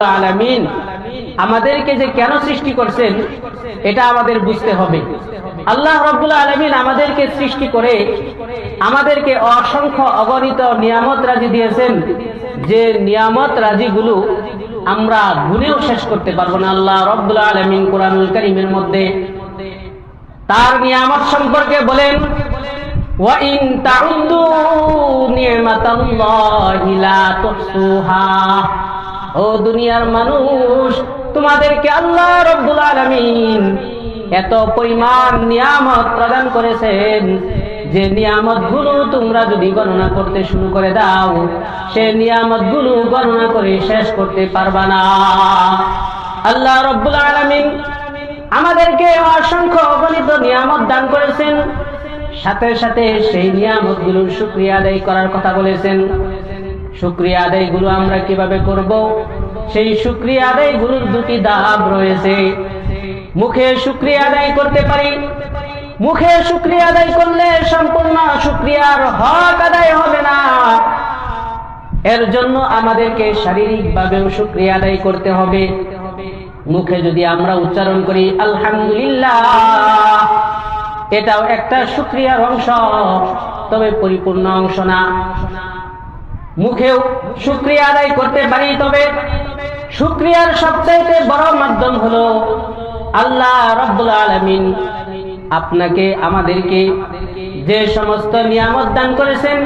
আলামিন আমাদেরকে যে কেন সৃষ্টি করছেন এটা আমাদের বুঝতে হবে আল্লাহ রব্বুল আলমিন আমাদেরকে সৃষ্টি করে আমাদেরকে অসংখ্য অগণিত নিয়ামত রাজি দিয়েছেন যে নিয়ামত রাজিগুলো আমরা গুনেও শেষ করতে পারবো না আল্লাহ রব্বুল আলমিন কোরআনুল করিমের মধ্যে তার নিয়ামত সম্পর্কে বলেন وَإِن تَعُدُّوا نِعْمَةَ اللَّهِ لَا تُحْصُوهَا ও দুনিয়ার মানুষ, তোমাদেরকে আল্লাহ রব্বুল আলামিন এত পরিমাণ নিয়ামত প্রদান করেছেন। যে নিয়ামতগুলো তোমরা যদি গণনা করতে শুরু করে দাও, সে নিয়ামতগুলো গণনা করে শেষ করতে পারবা না। আল্লাহ রব্বুল আলামিন আমাদেরকে অসংখ্য অগণিত নিয়ামত দান করেছেন। সাথে সাথে সেই নিয়ামতগুলোর শুক্রিয়া আদায় করার কথা বলেছেন। শুক্রিয়া আদায়গুলো আমরা কীভাবে করব? সেই শুক্রিয়া আদায়গুলোর দুটি দাব রয়েছে। মুখে শুক্রিয়া আদায় করতে পারি? মুখে শুক্রিয়া আদায় করলে সম্পূর্ণ শুক্রিয়ার হক আদায় হবে না। এর জন্য আমাদেরকে শারীরিক ভাবেও শুক্রিয়া আদায় করতে হবে। মুখে যদি আমরা উচ্চারণ করি, আলহামদুলিল্লাহ, এটাও একটা শুক্রিয়ার অংশ, তবে পরিপূর্ণ অংশ না। মুখেও শুক্রিয়া আদায় করতে পারি, তবে শুক্রিয়ার সবচাইতে বড় মাধ্যম হলো আল্লাহ রব্বুল আলমিন আপনাকে, আমাদেরকে যে সমস্ত নিয়ামত দান করেছেন,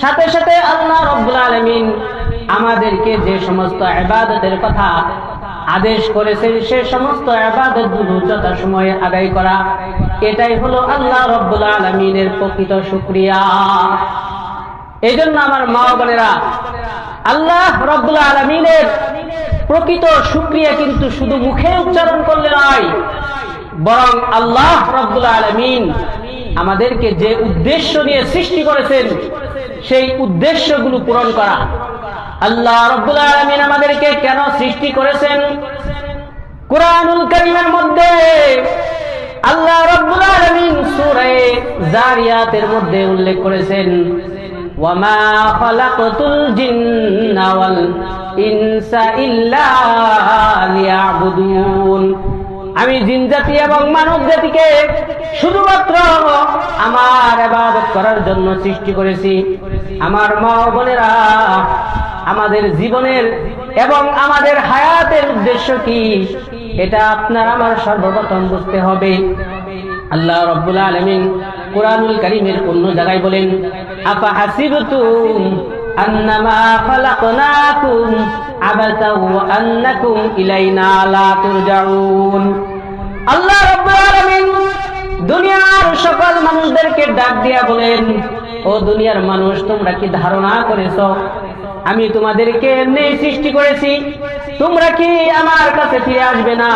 সাথে সাথে আল্লাহ রব্বুল আলমিন আমাদেরকে যে সমস্ত এবাদতের কথা আদেশ করেছেন, সে সমস্ত আবাদতগুলো যথাসময়ে আদায় করা। এটাই হলো আল্লাহ রব্বুল আলমিনের প্রকৃত শুক্রিয়া। এই জন্য আমার মা বোনেরা, আল্লাহ রব্বুল আলমিনের প্রকৃত শুক্রিয়া কিন্তু শুধু মুখে উচ্চারণ করলে নয়, বরং আল্লাহ রব্বুল আলমিন আমাদেরকে যে উদ্দেশ্য নিয়ে সৃষ্টি করেছেন, সেই উদ্দেশ্যগুলো পূরণ করা। আল্লাহ রব্বুল আলমিন আমাদেরকে কেন সৃষ্টি করেছেন? কোরআনুল করিমের মধ্যে, আল্লাহ রব্বুল আলমিন সুরে জারিয়াতের মধ্যে উল্লেখ করেছেন খালাকতুল জিন্না ওয়াল ইনসা ইল্লা লিয়াবুদুন আমি জিন জাতি এবং মানব জাতিকে শুধুমাত্র আমার আবাদত করার জন্য সৃষ্টি করেছি। আমার মা বোনেরা, আমাদের জীবনের এবং আমাদের হায়াতের উদ্দেশ্য কি? এটা আপনার আমার সর্বপ্রথম বুঝতে হবে। আল্লাহ রব্বুল আলমিন কোরআনুল করিমের অন্য জায়গায় বলেন আপা হাসিবতুম আল্লাহ দুনিয়ার সকল মানুষদেরকে ডাক দিয়া বলেন, ও দুনিয়ার মানুষ, তোমরা কি ধারণা করেছ? আমি তোমাদেরকে এমনি সৃষ্টি করেছি। তোমরা কি আমার কাছে ফিরে আসবে না?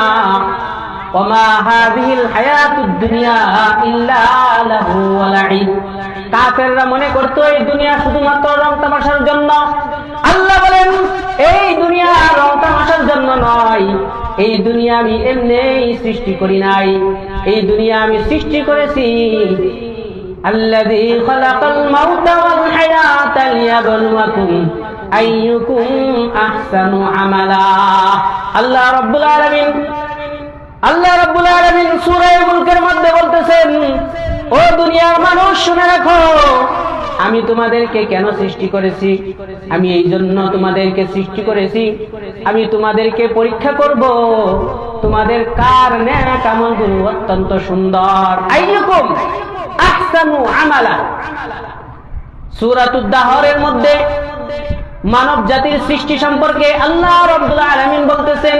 ওমা হাযিহিল হায়াতুদ দুনিয়া ইল্লা লাহু ওয়া লাইব কাফেররা মনে করতো এই দুনিয়া শুধুমাত্র রং তামাশার জন্য আল্লাহ বলেন এই দুনিয়া রং তামাশার জন্য নয় এই দুনিয়া আমি এমনিই সৃষ্টি করি নাই এই দুনিয়া আমি সৃষ্টি করেছি الذي خلق الموت والحياة ليبلوكم أيكم أحسن عملا আল্লাহ রব্বুল আলামিন আল্লাহ রব্বুল আলামিন সূরা মুলকের মধ্যে বলতেছেন, ও দুনিয়ার মানুষ, শুনে রাখো, আমি তোমাদেরকে কেন সৃষ্টি করেছি? আমি এই জন্য তোমাদেরকে সৃষ্টি করেছি। আমি তোমাদেরকে পরীক্ষা করব। তোমাদের কার ন্যাক আমলগুলো অত্যন্ত সুন্দর। আইয়ুকুম আহসানু আমালা। সূরাতুদ্দাহরের মধ্যে মানব জাতির সৃষ্টি সম্পর্কে আল্লাহ রাব্বুল আলামিন বলতেছেন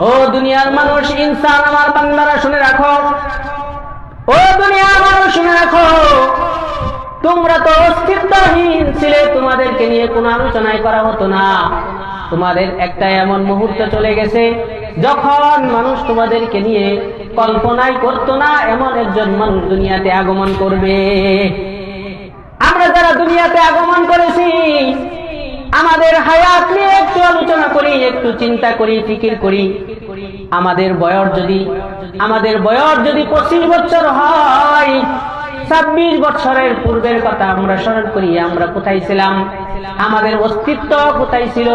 ও দুনিয়ার মানুষ ইনসান আমার বাংলারা শুনে রাখো। ও দুনিয়ার মানুষ শুনে রাখো। তোমরা তো অস্তিত্বহীন ছিলে, তোমাদেরকে নিয়ে কোনো আলোচনায় করা হতো না। তোমাদের একটা এমন মুহূর্ত চলে গেছে, যখন মানুষ তোমাদেরকে নিয়ে কল্পনাই করতো না, এমন একজন মানুষ দুনিয়াতে আগমন করবে। আমরা যারা দুনিয়াতে আগমন করেছি, আমাদের হায়াত নিয়ে একটু আলোচনা করি, একটু চিন্তা করি, ফিকির করি। আমাদের বয়স যদি, আমাদের বয়স যদি পঁচিশ বছর হয় ছাব্বিশ বছরের পূর্বের কথা আমরা স্মরণ করি, আমরা কোথায় ছিলাম? আমাদের অস্তিত্ব কোথায় ছিল?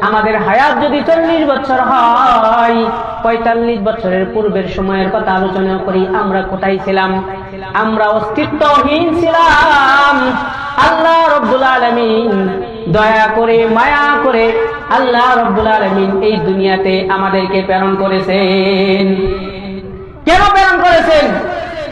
আমাদের হায়াত যদি চল্লিশ বছর হয়, পঁয়তাল্লিশ বছরের পূর্বের সময়ের কথা আলোচনা করি, আমরা কোথায় ছিলাম? আমরা অস্তিত্বহীন ছিলাম। আল্লাহ রব্বুল আলমিন দয়া করে, মায়া করে আল্লাহ রব্বুল আলমিন এই দুনিয়াতে আমাদেরকে প্রেরণ করেছেন। কেন প্রেরণ করেছেন?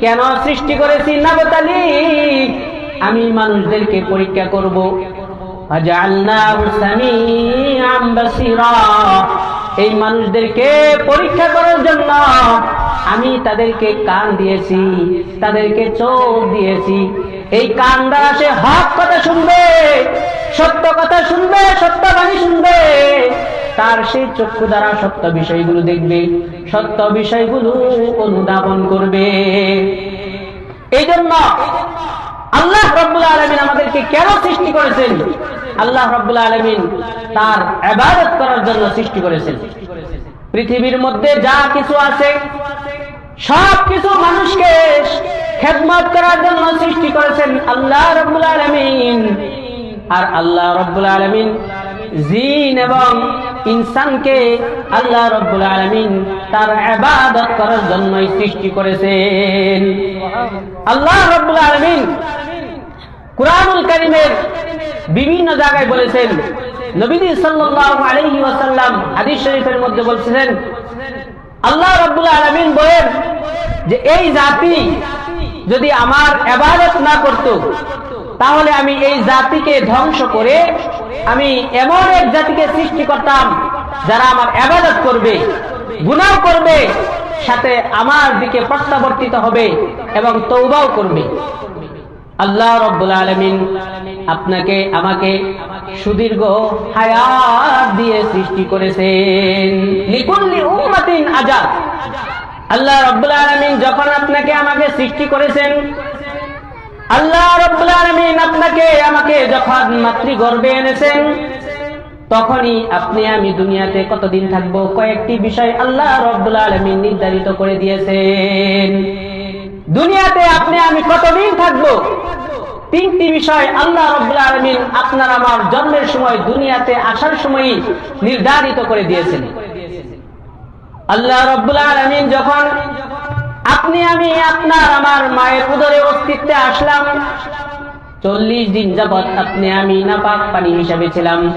কেন সৃষ্টি করেছি নাবতালি আমি মানুষদেরকে পরীক্ষা করব। এই মানুষদেরকে পরীক্ষা করার জন্য আমি তাদেরকে কান দিয়েছি, তাদেরকে চোখ দিয়েছি। এই কান দ্বারা সে হক কথা শুনবে, সত্য কথা শুনবে, সত্য বাণী শুনবে। তার সেই চক্ষু দ্বারা সত্য বিষয়গুলো দেখবে, সত্য বিষয়গুলো অনুধাবন করবে। এই জন্য আল্লাহ রব্বুল আলমিন আমাদেরকে কেন সৃষ্টি করেছেন? আল্লাহ রব্বুল আলমিন তার আবাদত করার জন্য সৃষ্টি করেছেন। পৃথিবীর মধ্যে যা কিছু আছে, সব কিছু মানুষকে খেদমত করার জন্য সৃষ্টি করেছেন আল্লাহ রব্বুল আলমিন। আর আল্লাহ রব্বুল আলমিন জিন এবং ইনসানকে আল্লাহ রব্বুল আলমিন তার আবাদত করার জন্যই সৃষ্টি করেছেন। আল্লাহ রব্বুল আলমিন কুরআনুল কারিমের বিভিন্ন জায়গায় বলেছেন, নবীজি সাল্লাল্লাহু আলাইহি ওয়াসাল্লাম শরীফের মধ্যে বলছেন, আল্লাহ রাব্বুল আলামিন বলেন যে, এই জাতি যদি আমার ইবাদত না করত, তাহলে আমি এই জাতিকে ধ্বংস করে আমি এমন এক জাতিকে সৃষ্টি করতাম যারা আমার ইবাদত করবে, গুনাহ করবে, সাথে আমার দিকে প্রত্যাবর্তিত হবে এবং তৌবাও করবে। আল্লাহ রব্বুল আলমিন আপনাকে, আমাকে সুদীর্ঘ হায়াত দিয়ে সৃষ্টি করেছেন। লিকুল্লি উম্মাতিন আজাদ। আল্লাহ রব্বুল আলমিন যখন আপনাকে আমাকে সৃষ্টি করেছেন আল্লাহ রব্বুল আপনাকে, আমাকে যখন মাতৃগর্ভে এনেছেন, তখনই আপনি, আমি দুনিয়াতে কতদিন থাকব? কয়েকটি বিষয় আল্লাহ রব্বুল নির্ধারিত করে দিয়েছেন। দুনিয়াতে আপনি, আমি কতদিন থাকব? তিনটি বিষয় আল্লাহ রব্বুল আলমিন আপনার আমার জন্মের সময়, দুনিয়াতে আসার সময় নির্ধারিত করে দিয়েছেন। আল্লাহ রব্বুল আলমিন যখন আপনি, আমি, আপনার, আমার মায়ের উদরে অস্তিত্বে আসলাম। চল্লিশ দিন যাবৎ আপনি, আমি নাপাক পানি হিসাবে ছিলাম।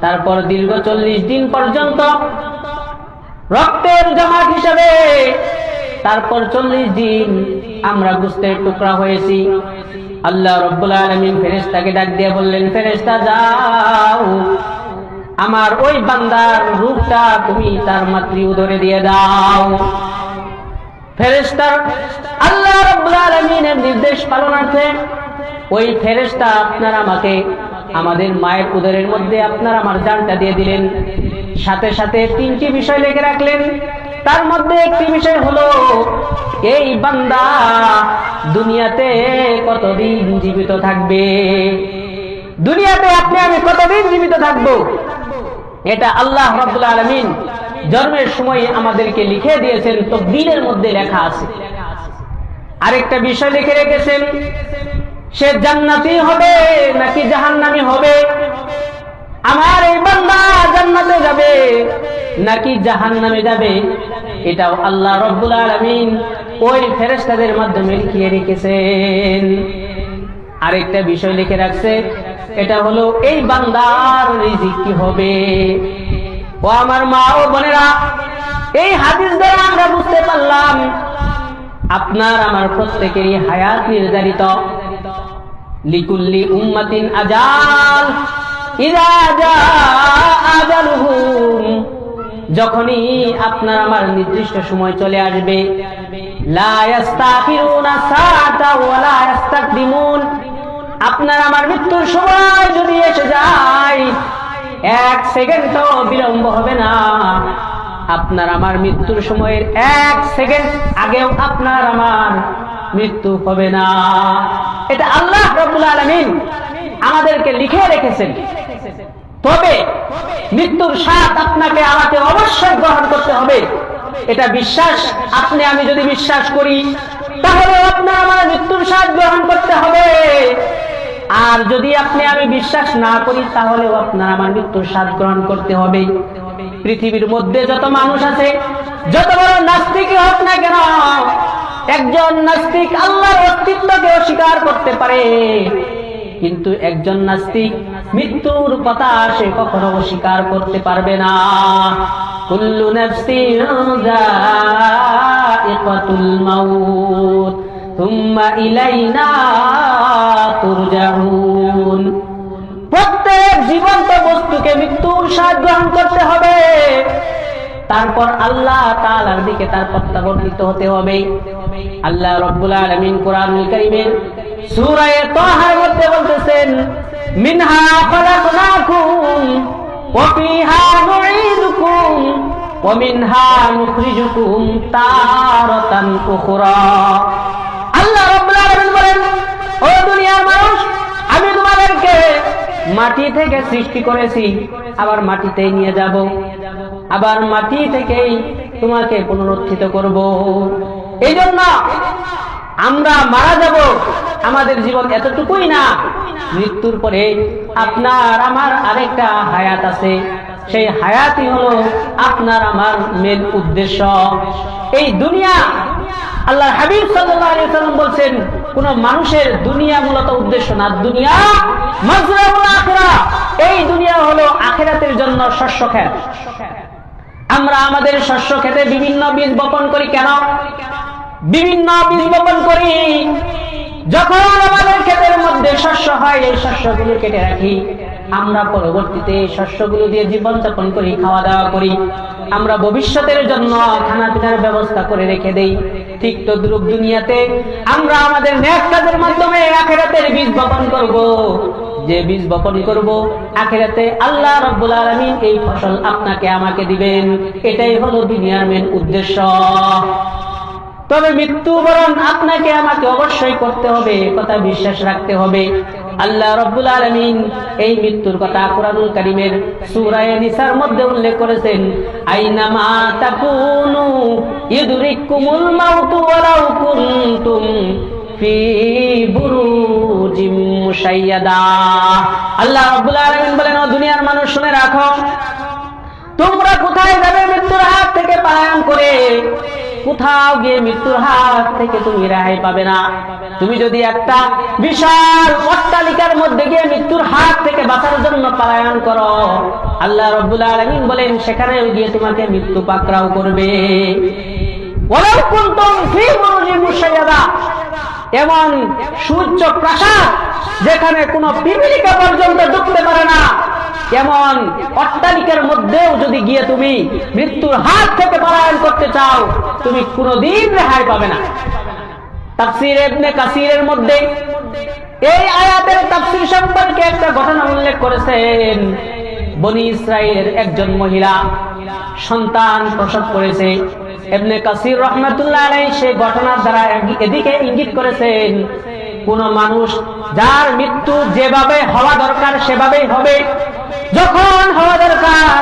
তারপর দীর্ঘ চল্লিশ দিন পর্যন্ত রক্তের জমাট হিসাবে তারপর চল্লিশ দিন আমরা গুস্তের টুকরা হয়েছি। আল্লাহ রব্বুল আলমিন ফেরেস্তাকে ডাক দিয়ে বললেন ফেরেস্তা যাও। আমার ওই বান্দার রূপটা তুমি তার মাতৃ উদরে দিয়ে দাও। ফেরেস্তার আল্লাহ রব্বুল আলমিনের নির্দেশ পালনার্থে ওই ফেরেস্তা আপনার আমাকে আমাদের মায়ের উদরের মধ্যে আপনার আমার জানটা দিয়ে দিলেন। সাথে সাথে তিনটি বিষয় লিখে রাখলেন। তার মধ্যে একটি বিষয় হলো, এই বান্দা দুনিয়াতে কতদিন জীবিত থাকবে? দুনিয়াতে আপনি আমি কতদিন জীবিত থাকব? এটা আল্লাহ রব্দুল আলমিন জন্মের সময় আমাদেরকে লিখে দিয়েছেন, তো দিনের মধ্যে লেখা আছে। আরেকটা বিষয় লিখে রেখেছেন, সে জান্নাতি হবে নাকি জাহান্নামি হবে? আমার এই বান্দা জান্নাতে যাবে নাকি জাহান্নামে যাবে? এটাও আল্লাহ রব্বুল আলমিন ওই ফেরেস্তাদের মাধ্যমে লিখিয়ে রেখেছেন। আরেকটা বিষয় লিখে রাখছে, এটা হলো, এই বান্দার রিজিক কি হবে? ও আমার মা ও বোনেরা, এই হাদিস দ্বারা আমরা বুঝতে পারলাম, আপনার আমার প্রত্যেকেরই হায়াত নির্ধারিত। লিকুল্লি উম্মাতিন আজাল যখনই আপনার আমার নির্দিষ্ট সময় চলে আসবে। আপনার আমার মৃত্যুর সময় যদি এসে যায় এক সেকেন্ড বিলম্ব হবে না। আপনার আমার মৃত্যুর সময়ের এক সেকেন্ড আগেও আপনার আমার মৃত্যু হবে না। এটা আল্লাহ রবুল আলমিন আমাদেরকে লিখে রেখেছেন। তবে মৃত্যুর স্বাদ আপনাকে আমাকে অবশ্যই গ্রহণ করতে হবে। এটা বিশ্বাস। আপনি আমি যদি বিশ্বাস করি, তাহলে আপনার আমার মৃত্যুর স্বাদ গ্রহণ করতে হবে। আর যদি আপনি আমি বিশ্বাস না করি তাহলেও আপনার আমার মৃত্যুর স্বাদ গ্রহণ করতে হবে। পৃথিবীর মধ্যে যত মানুষ আছে, যত বড় নাস্তিক হোক না কেন, একজন নাস্তিক আল্লাহর অস্তিত্বকে অস্বীকার করতে পারে। কিন্তু একজন নাস্তিক মৃত্যুর কথা সে কখনো অস্বীকার করতে পারবে না। কুল্লু নাফসিন মাউত। প্রত্যেক জীবন্ত বস্তুকে মৃত্যুর স্বাদ গ্রহণ করতে হবে। তারপর আল্লাহ তালার দিকে তার প্রত্যাবর্তিত হতে হবে। আল্লাহ রব্বুল আলামিন কোরআনুল কারীমের সূরা তাহার মধ্যে বলতেছেন, মিনহা খলাকনাকুম ওয়া ফিহা নুঈদুকুম ওয়া মিনহা নুখরিজুকুম তারাতান উখরা। আল্লাহ বলেন, ও দুনিয়ার মানুষ, আমি তোমাদেরকে মাটি থেকে সৃষ্টি করেছি, আবার মাটিতেই নিয়ে যাব। আবার মাটি থেকেই তোমাকে পুনরুত্থিত করব। এই জন্য আমরা মারা যাব। আমাদের জীবন এতটুকুই না। মৃত্যুর পরে আপনার আমার আরেকটা হায়াত আছে। সেই হায়াতই হলো আপনার আমার মেন উদ্দেশ্য। এই দুনিয়া আল্লাহ হাবিব সাল্লাম বলছেন কোন মানুষের দুনিয়া মূলত উদ্দেশ্য না, দুনিয়া এই দুনিয়া হলো আখেরাতের জন্য শস্য খেত আমরা আমাদের শস্য খেতে বিভিন্ন বীজ বপন করি কেন? বিভিন্ন বীজ বপন করি যখন আমাদের ক্ষেতের মধ্যে শস্য হয়, এই শস্যগুলো কেটে রাখি। আমরা পরবর্তীতে শস্যগুলো দিয়ে জীবন যাপন করি খাওয়া দাওয়া করি। আমরা ভবিষ্যতের জন্য খানা পিনার ব্যবস্থা করে রেখে দেই। ঠিক তো তদ্রুপ দুনিয়াতে আমরা আমাদের ন্যাক কাজের মাধ্যমে আখেরাতের বীজ বপন করব। যে বীজ বপন করব, আখেরাতে আল্লাহ রব্বুল আলামিন এই ফসল আপনাকে, আমাকে দিবেন। এটাই হলো দুনিয়ার মেন উদ্দেশ্য। তবে মৃত্যুবরণ আপনাকে আমাকে অবশ্যই করতে হবে, কথা বিশ্বাস রাখতে হবে। আল্লাহ রব্বুল আলমিন এই মৃত্যুর কথা কোরআনুল কারিমের সুরায় নিসার মধ্যে উল্লেখ করেছেন আল্লাহ রব্বুল আলামিন বলেন দুনিয়ার মানুষ, শুনে রাখো। তোমরা কোথায় যাবে মৃত্যুর হাত থেকে পালায়ন করে? কোথাও গিয়ে মৃত্যুর হাত থেকে তুমি রেহাই পাবে না। তুমি যদি একটা বিশাল অট্টালিকার মধ্যে গিয়ে মৃত্যুর হাত থেকে বাঁচার জন্য পালায়ন করো, আল্লাহ রব্বুল আলামিন বলেন সেখানে গিয়ে তোমাকে মৃত্যু পাকড়াও করবে। এমন সূর্য প্রাসাদ যেখানে কোনো পিপিলিকা পর্যন্ত ঢুকতে পারে না। এমন অট্টালিকার মধ্যেও যদি গিয়ে তুমি মৃত্যুর হাত থেকে পলায়ন করতে চাও, তুমি কোনোদিন রেহাই পাবে না। সন্তান করেছে। দ্বারা এদিকে ইঙ্গিত করেছেন, কোন মানুষ যার মৃত্যু যেভাবে হওয়া দরকার সেভাবেই হবে যখন হওয়া দরকার,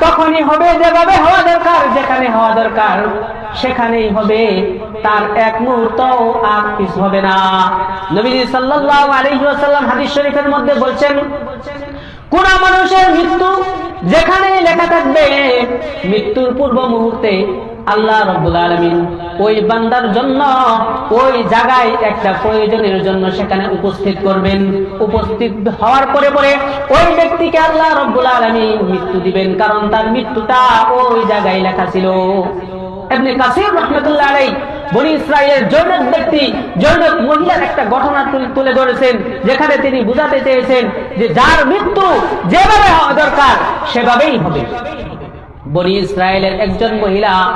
তখনই হবে যেভাবে হওয়া দরকার, যেখানে হওয়া দরকার, সেখানেই হবে তার এক মুহূর্ত আর পিছ হবে না। নবী সাল্লাল্লাহু আলাইহি ওয়াসাল্লাম হাদিস শরীফের মধ্যে বলছেন, কোন মানুষের মৃত্যু যেখানে লেখা থাকবে, মৃত্যুর পূর্ব মুহূর্তে আল্লাহ রব্বুল আলমিন ওই বান্দার জন্য ওই জায়গায় একটা প্রয়োজনের জন্য সেখানে উপস্থিত করবেন। উপস্থিত হওয়ার পরে পরে ওই ব্যক্তিকে আল্লাহ রব্বুল আলমিন মৃত্যু দিবেন, কারণ তার মৃত্যুটা ওই জায়গায় লেখা ছিল। এমনি ব্যক্তি একটা ঘটনা তুল- তুলে ধরেছেন, যেখানে তিনি বুঝাতে চেয়েছেন যে যার মৃত্যু যেভাবে হওয়া দরকার সেভাবেই হবে। বনি ইসরায়েলের একজন মহিলা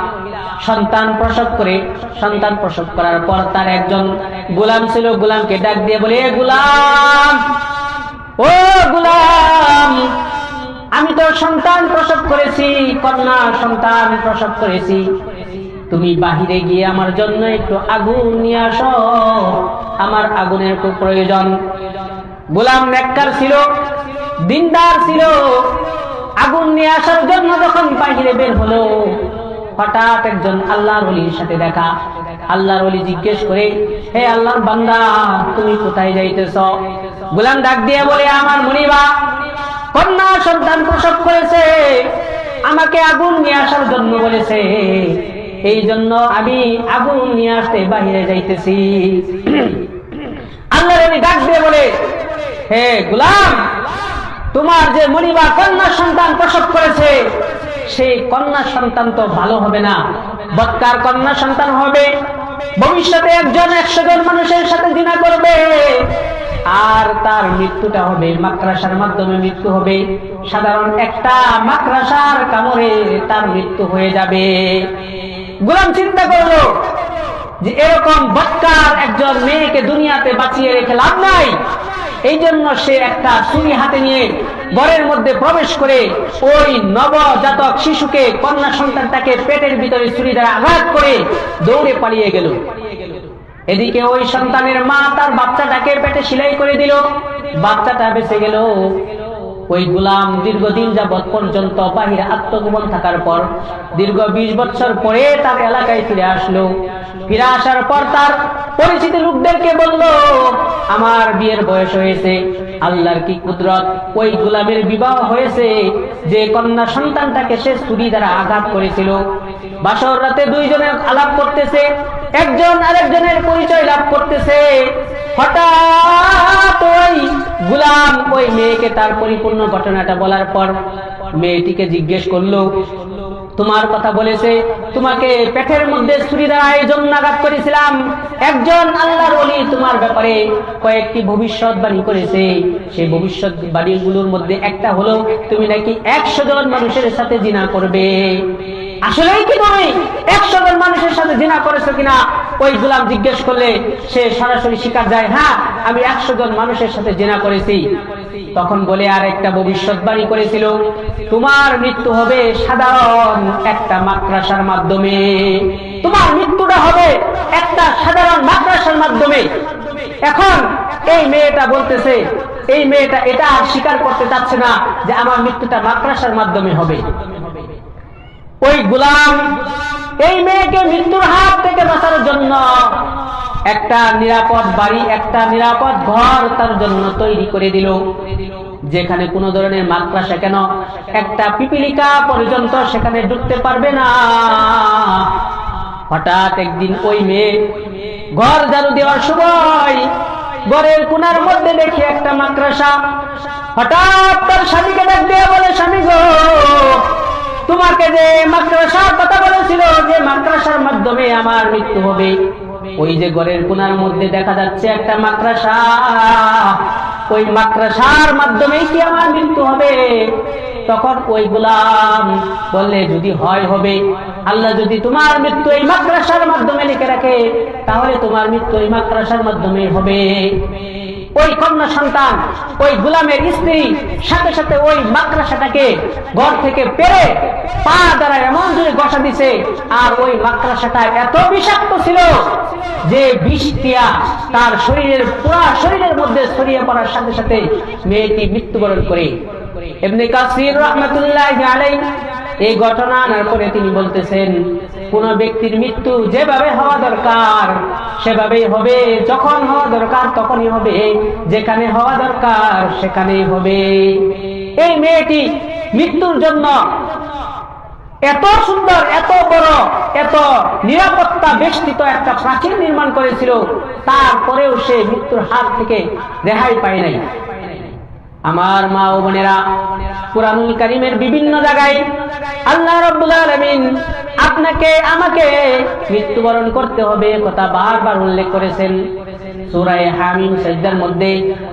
সন্তান প্রসব করে, সন্তান প্রসব করার পর তার একজন গোলাম ছিল, গোলামকে ডাক দিয়ে বলে, "এ গোলাম! ও গোলাম! আমি তো সন্তান প্রসব করেছি, কন্যা সন্তান প্রসব করেছি। তুমি বাহিরে গিয়ে আমার জন্য একটু আগুন নিয়ে আসো। আমার আগুনের খুব প্রয়োজন। গোলাম ছিল, দিনদার ছিল। আগুন নিয়ে আসার জন্য যখন বাহিরে বের হলো, হঠাৎ একজন আল্লাহর অলির সাথে দেখা। আল্লাহর অলি জিজ্ঞেস করে, হে আল্লাহর বান্দা, তুমি কোথায় যাইতেছ? গোলাম ডাক দিয়ে বলে, আমার মনিবা, কন্যা সন্তান প্রসব করেছে, আমাকে আগুন নিয়ে আসার জন্য বলেছে। এই জন্য আমি আগুন নিয়ে আসতে বাহিরে যাইতেছি। আল্লাহর অলি ডাক দিয়ে বলে, হে গুলাম তোমার যে মনিবা কন্যা সন্তান প্রসব করেছে, সেই কন্যা সন্তান তো ভালো হবে না। বৎকার কন্যা সন্তান হবে। ভবিষ্যতে একজন একশো জন মানুষের সাথে দিনা করবে। আর তার মৃত্যুটা হবে, মাকড়াসার মাধ্যমে মৃত্যু হবে। সাধারণ একটা মাকড়াসার কামড়ে তার মৃত্যু হয়ে যাবে। গোলাম চিন্তা করল যে এরকম বৎকার একজন মেয়েকে দুনিয়াতে বাঁচিয়ে রেখে লাভ নাই এই জন্য সে একটা ছুরি হাতে নিয়ে ঘরের মধ্যে প্রবেশ করে ওই নবজাতক শিশুকে, কন্যা সন্তানটাকে পেটের ভিতরে ছুরি দ্বারা আঘাত করে দৌড়ে পালিয়ে গেল। এদিকে ওই সন্তানের মা তার বাচ্চাটাকে পেটে সেলাই করে দিল। বাচ্চাটা বেঁচে গেল। ওই গুলাম দীর্ঘদিন যাবৎ পর্যন্ত বাহিরে আত্মগোপন থাকার পর দীর্ঘ বিশ বছর পরে তার এলাকায় ফিরে আসলো। ফিরে আসার পর তার পরিচিত লোকদেরকে বলল, আমার বিয়ের বয়স হয়েছে, আল্লাহর কি কুদরত? ওই গুলামের বিবাহ হয়েছে, যে কন্যা সন্তানটাকে সে ছুরি দ্বারা আঘাত করেছিল। বাসর রাতে দুইজনে আলাপ করতেছে, একজন আরেকজনের পরিচয় লাভ করতেছে। হঠাৎ ওই গুলাম ওই মেয়েকে তার পরিপূর্ণ ঘটনাটা বলার পর মেয়েটিকে জিজ্ঞেস করল, তোমার কথা বলেছে, তোমাকে পেটের মধ্যে ছুরি জন্য করেছিলাম। একজন আল্লাহর অলি তোমার ব্যাপারে কয়েকটি ভবিষ্যৎবাণী করেছে। সেই ভবিষ্যৎ বাণীগুলোর মধ্যে একটা হলো, তুমি নাকি একশো জন মানুষের সাথে জিনা করবে। কি একশো জন মানুষের সাথে জিনা করেছ কিনা? ওই গুলাম জিজ্ঞেস করলে, সে সরাসরি স্বীকার যায় হ্যাঁ আমি একশো জন মানুষের সাথে জেনা করেছি। তখন বলে আর একটা ভবিষ্যৎবাণী করেছিল। তোমার মৃত্যু হবে সাধারণ একটা মাদ্রাসার মাধ্যমে। তোমার মৃত্যুটা হবে একটা সাধারণ মাদ্রাসার মাধ্যমে। এখন এই মেয়েটা বলতেছে, এই মেয়েটা এটা স্বীকার করতে চাচ্ছে না যে আমার মৃত্যুটা মাদ্রাসার মাধ্যমে হবে। ওই গুলাম, এই মেয়েকে মৃত্যুর হাত থেকে বাঁচানোর জন্য একটা নিরাপদ বাড়ি, একটা নিরাপদ ঘর তার জন্য তৈরি করে দিল। যেখানে কোনো ধরনের মাদ্রাসা কেন একটা পিপিলিকা পর্যন্ত সেখানে ঢুকতে পারবে না। হঠাৎ একদিন ওই মেয়ে ঘর ঝাড়ু দেওয়ার সময় ঘরের কোনার মধ্যে দেখি একটা মাদ্রাসা হঠাৎ তার স্বামীকে ডাক দিয়ে বলে, স্বামী গো তোমাকে যে মাদ্রাসার কথা বলেছিল যে মাদ্রাসার মাধ্যমে আমার মৃত্যু হবে। ওই যে ঘরের কোনার মধ্যে দেখা যাচ্ছে একটা মাদ্রাসা। ওই মাদ্রাসার মাধ্যমেই কি আমার মৃত্যু হবে? তখন ওই গুলাম বললে, যদি হয়, হবে। আল্লাহ যদি তোমার মৃত্যু এই মাদ্রাসার মাধ্যমে লিখে রাখে, তাহলে তোমার মৃত্যু এই মাদ্রাসার মাধ্যমে হবে। ওই কন্যা সন্তান, ওই গুলামের স্ত্রী, সাথে সাথে ওই মাদ্রাসাটাকে ঘর থেকে পেরে পা দ্বারা এমন জোরে গসা দিছে। আর ওই মাদ্রাসাটা এত বিষাক্ত ছিল যে বিষ দিয়া তার শরীরের পুরা শরীরের মধ্যে ছড়িয়ে পড়ার সাথে সাথে মেয়েটি মৃত্যুবরণ করে। কাসির এই ঘটনা আনার পরে তিনি বলতেছেন, কোন ব্যক্তির মৃত্যু যেভাবে হওয়া দরকার, সেভাবেই হবে, যখন হওয়া দরকার তখনই হবে, যেখানে হওয়া দরকার সেখানেই হবে। এই মেয়েটি মৃত্যুর জন্য এত সুন্দর, এত বড়, এত নিরাপত্তা বেষ্টিত একটা প্রাচীর নির্মাণ করেছিল, তারপরেও সে মৃত্যুর হাত থেকে রেহাই পায় নাই। আমার মা ও বোনেরা কুরআনুল কারীমের বিভিন্ন জায়গায় আল্লাহ রাব্বুল আলামিন আপনাকে আমাকে মৃত্যুবরণ করতে হবে কথা বারবার উল্লেখ করেছেন সূরা হামিম সাজদার মধ্যে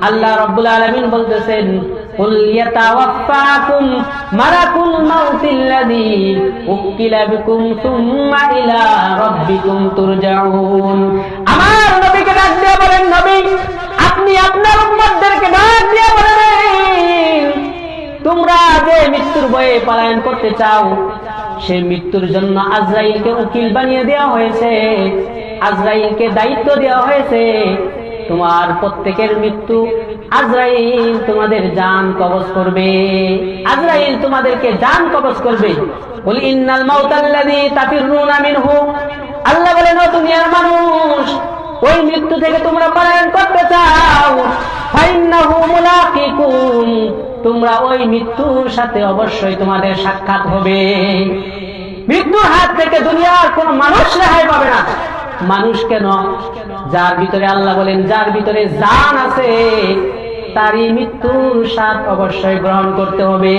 আল্লাহ রাব্বুল আলামিন বলতেছেন قل يتوفاكم ملك الموت الذي وكل بكم ثم إلى ربكم ترجعون আমার নবীকে ডাক দিয়ে বলেন নবী পলায়ন করতে চাও। সেই মৃত্যুর জন্য আজরাইলকে উকিল বানিয়ে দেওয়া হয়েছে। আজরাইলকে দায়িত্ব দেওয়া হয়েছে। তোমার প্রত্যেকের মৃত্যু আজরাইল তোমাদের জান কবজ করবে। আজরাইল তোমাদেরকে জান কবজ করবে। বলি, ইন্নাল মাউতাল্লাযী তাফিরুনা মিনহু। আল্লাহ বলেন, ও দুনিয়ার মানুষ, ওই মৃত্যু থেকে তোমরা পলায়ন করতে চাও। ফাইন্নাহু মুলাকিকুম তোমরা ওই মৃত্যুর সাথে অবশ্যই তোমাদের সাক্ষাৎ হবে। মৃত্যুর হাত থেকে দুনিয়ার কোন মানুষ রেহাই পাবে না। মানুষ কেন? যার ভিতরে আল্লাহ বলেন, যার ভিতরে জান আছে, তারই মৃত্যুর স্বাদ অবশ্যই গ্রহণ করতে হবে।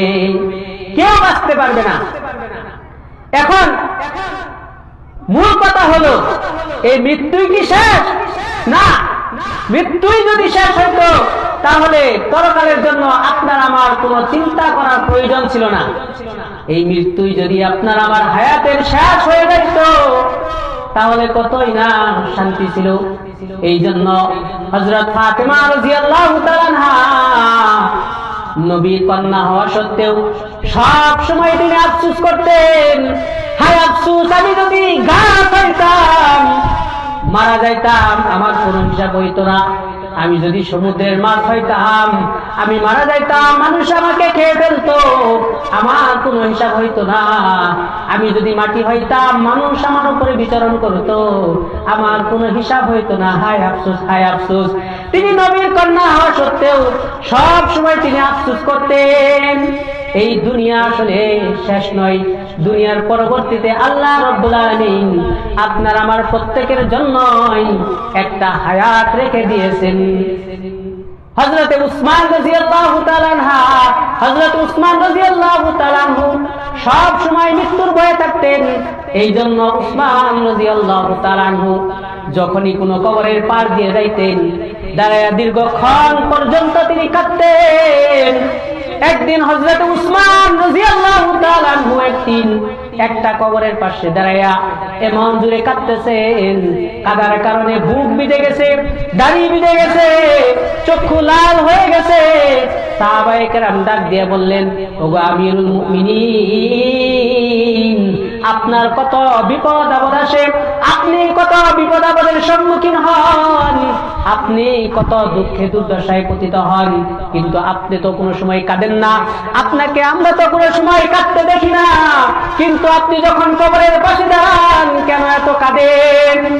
কেউ বাঁচতে পারবে না। এখন মূল কথা হলো, এই মৃত্যুই কি শেষ? না, মৃত্যুই যদি শেষ হতো তাহলে পরকালের জন্য আপনার আমার কোনো চিন্তা করার প্রয়োজন ছিল না। এই মৃত্যুই যদি আপনার আমার হায়াতের শেষ হয়ে যেত তাহলে কতই না শান্তি ছিল। এই জন্য হজরত ফাতেমা রাদিয়াল্লাহু তাআলা নবীর কন্যা হওয়া সত্ত্বেও সব সময় তিনি আফসুস করতেন, হায় আফসুস, আমি যদি গা মারা যাইতাম, আমার কোন হিসাব হইতো না। আমি যদি সমুদ্রের মাছ হইতাম, আমি মারা যাইতাম, মানুষ আমাকে খেয়ে ফেলতো। আমার কোনো হিসাব হইতো না। আমি যদি মাটি হইতাম, মানুষ আমার উপরে বিচরণ করতো। আমার কোনো হিসাব হইতো না। হায় আফসোস হায় আফসোস। তিনি নবীর কন্যা হওয়া সত্ত্বেও সব সময় তিনি আফসোস করতেন। এই দুনিয়া আসলে শেষ নয়। দুনিয়ার পরবর্তীতে আল্লাহ রব্বুল আপনার আমার প্রত্যেকের জন্যই একটা হায়াত রেখে দিয়েছেন। হজরতে উসমান তাআলা উসমান সব সময় মৃত্যুর ভয়ে থাকতেন। এই জন্য উসমান যখনই কোনো কবরের পার দিয়ে যাইতেন, দাঁড়ায় দীর্ঘক্ষণ পর্যন্ত তিনি কাঁদতেন। একদিন হজরত উসমান একদিন একটা কবরের পাশে দাঁড়াইয়া এমন জুড়ে কাঁদতেছেন। কাদার কারণে বুক বিঁধে গেছে, দাড়ি বিঁধে গেছে, চক্ষু লাল হয়ে গেছে। ডাক দিয়ে বললেন, ওগো আমিরুল আপনার কত বিপদ আপদ আপনি কত বিপদ আপদের সম্মুখীন হন? আপনি কত দুঃখে দুর্দশায় পতিত হন? কিন্তু আপনি তো কোনো সময় কাঁদেন না। আপনাকে আমরা তো কোনো সময় কাঁদতে দেখি না। কিন্তু আপনি যখন কবরের পাশে দাঁড়ান, কেন এত কাঁদেন?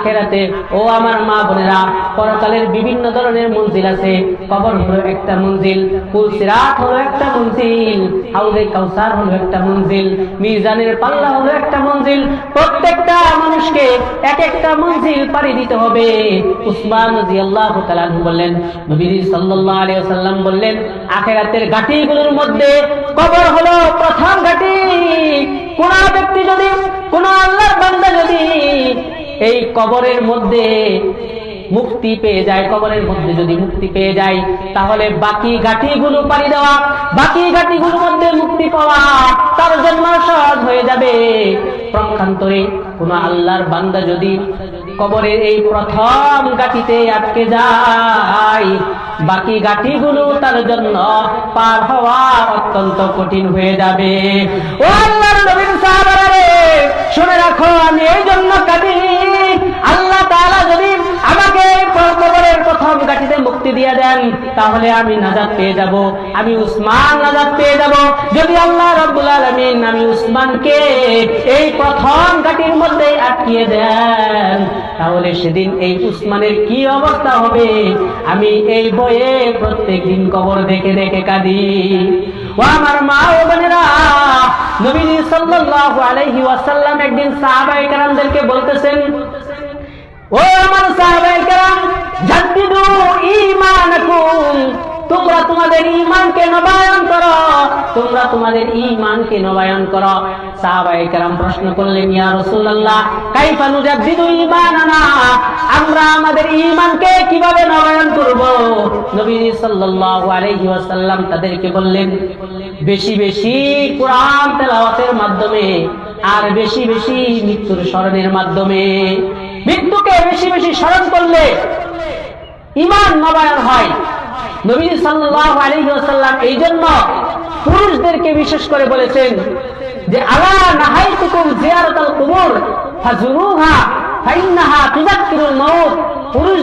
আখেরাতে, ও আমার মা বোনেরা, পরকালের বিভিন্ন ধরনের মঞ্জিল আছে। কবর হলো একটা মঞ্জিল পুলসিরাত হলো একটা মঞ্জিল, হাউজে কাউসার হলো একটা মঞ্জিল, মিজানের পাল্লা হলো একটা মঞ্জিল। প্রত্যেকটা মানুষকে এক একটা মঞ্জিল পাড়ি দিতে হবে। উসমান রাদিয়াল্লাহু তাআলা বললেন নবীজি সাল্লাল্লাহু আলাইহি ওয়াসাল্লাম বললেন, আখেরাতের ঘাটিগুলোর মধ্যে কবর হলো প্রথম ঘাটি। কোন ব্যক্তি যদি, কোন আল্লাহর বান্দা যদি এই কবরের মধ্যে মুক্তি পেয়ে যায়, কবরের মধ্যে যদি মুক্তি পেয়ে যায়, তাহলে বাকি গাঠিগুলো পাড়ি দেওয়া, বাকি গাঠিগুলোর মধ্যে মুক্তি পাওয়া তার জন্য সহজ হয়ে যাবে। প্রক্ষান্তরে কোন আল্লাহর বান্দা যদি কবরের এই প্রথম গাঠিতে আটকে যায়, বাকি গাঠিগুলো তার জন্য পার হওয়া অত্যন্ত কঠিন হয়ে যাবে। ও আল্লাহর নবীর সাহাবারা শুনে রাখো, আমি এই জন্য কাঁদি। আল্লাহ তাআলা যদি আমাকে প্রথম গাঠি ঘাটিতে মুক্তি দিয়ে দেন, তাহলে আমি নাজাদ পেয়ে যাব, আমি উসমান নাজাদ পেয়ে যাব। যদি আল্লাহ রব্বুল আলমিন আমি উসমানকে এই প্রথম ঘাটির মধ্যে আটকিয়ে দেন, তাহলে সেদিন এই উসমানের কি অবস্থা হবে? আমি এই বইয়ে প্রত্যেক দিন কবর দেখে দেখে কাঁদি। ও আমার মা ও বোনেরা, নবীজি সাল্লাল্লাহু আলাইহি ওয়াসাল্লাম একদিন সাহাবায়ে কেরামদেরকে বলতেছেন, ও আমার সাহাবায়ে কেরাম জাদ্দিদু ঈমানাকুম তোমরা তোমাদের ঈমানকে নবায়ন করো। তোমরা তোমাদের ঈমানকে নবায়ন করো। প্রশ্ন করলেন, ইয়া আমরা আমাদের কীভাবে নবায়ন তাদেরকে বললেন, বেশি বেশি কোরআন তেলাওয়াতের মাধ্যমে আর বেশি বেশি মৃত্যুর স্মরণের মাধ্যমে। মৃত্যুকে বেশি বেশি স্মরণ করলে ইমান নবায়ন হয়। নবী সাল্লাহ ওয়াসাল্লাম এই জন্য পুরুষদেরকে বিশেষ করে বলেছেন যে, আলা নাহাইতুকুম জিয়ারাতাল কুবুর পুরুষ